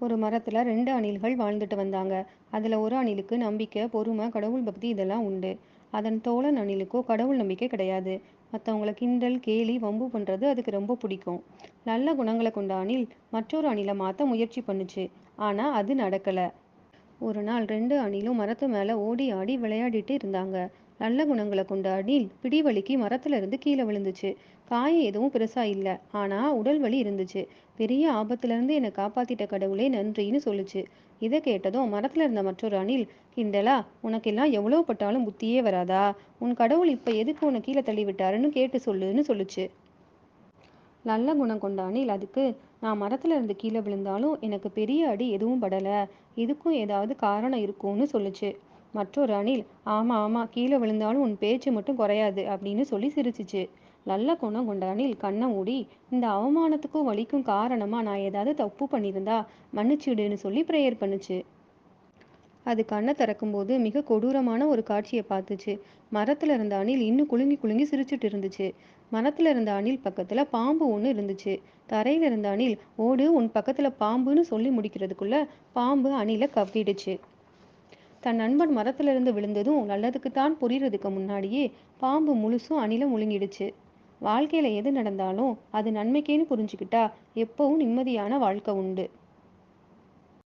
ஒரு மரத்தில் ரெண்டு அணில்கள் வாழ்ந்துட்டு வந்தாங்க. அதில் ஒரு அணிலுக்கு நம்பிக்கை, பொறுமை, கடவுள் பக்தி இதெல்லாம் உண்டு. அதன் தோழன் அணிலுக்கோ கடவுள் நம்பிக்கை கிடையாது. மற்றவங்களை கிண்டல், கேலி, வம்பு பண்ணுறது அதுக்கு ரொம்ப பிடிக்கும். நல்ல குணங்களை கொண்ட அணில் மற்றொரு அணிலை மாற்ற முயற்சி பண்ணுச்சு. ஆனால் அது நடக்கலை ஒரு நாள் ரெண்டு அணிலும் மரத்து மேலே ஓடி ஆடி விளையாடிட்டு இருந்தாங்க. நல்ல குணங்களை கொண்ட அணில் பிடி வலிக்கு கீழே இருந்து விழுந்துச்சு. காயம் எதுவும் பெருசா இல்ல. ஆனா உடல் வலி இருந்துச்சு. பெரிய ஆபத்துல இருந்து என்ன காப்பாத்திட்ட கடவுளே நன்றின்னு சொல்லுச்சு. இதை கேட்டதும் மரத்துல இருந்த மற்றொரு அணில், கிண்டலா உனக்கெல்லாம் எவ்வளவு பட்டாலும் புத்தியே வராதா? உன் கடவுள் இப்ப எதுக்கு உன்னை கீழே தள்ளி விட்டாருன்னு கேட்டு சொல்லுன்னு சொல்லுச்சு. நல்ல குணம் கொண்ட அணில் அதுக்கு, நான் மரத்துல இருந்து கீழே விழுந்தாலும் எனக்கு பெரிய அடி எதுவும் படல. இதுக்கும் ஏதாவது காரணம் இருக்கும்னு சொல்லுச்சு. மற்றொரு அணில், ஆமா ஆமா கீழே விழுந்தாலும் உன் பேச்சு மட்டும் குறையாது அப்படின்னு சொல்லி சிரிச்சுச்சு. நல்ல குணம் கொண்ட அணில் கண்ணை மூடி, இந்த அவமானத்துக்கும் வலிக்கும் காரணமா நான் ஏதாவது தப்பு பண்ணியிருந்தா மன்னிச்சிடுன்னு சொல்லி ப்ரேயர் பண்ணுச்சு. அது கண்ணை திறக்கும்போது மிக கொடூரமான ஒரு காட்சியை பார்த்துச்சு. மரத்துல இருந்த அணில் இன்னும் குலுங்கி குலுங்கி சிரிச்சுட்டு இருந்துச்சு. மரத்துல இருந்த அணில் பக்கத்துல பாம்பு ஒன்று இருந்துச்சு. தரையில இருந்த அணில், ஓடு உன் பக்கத்துல பாம்புன்னு சொல்லி முடிக்கிறதுக்குள்ள பாம்பு அணில கவ்விடுச்சு. தன் நண்பன் மரத்திலிருந்து விழுந்ததும் நல்லதுக்குத்தான் புரியறதுக்கு முன்னாடியே பாம்பு முழுசும் அணில முழுங்கிடுச்சு. வாழ்க்கையில எது நடந்தாலும் அது நன்மைக்கேன்னு புரிஞ்சுக்கிட்டா எப்பவும் நிம்மதியான வாழ்க்கை உண்டு.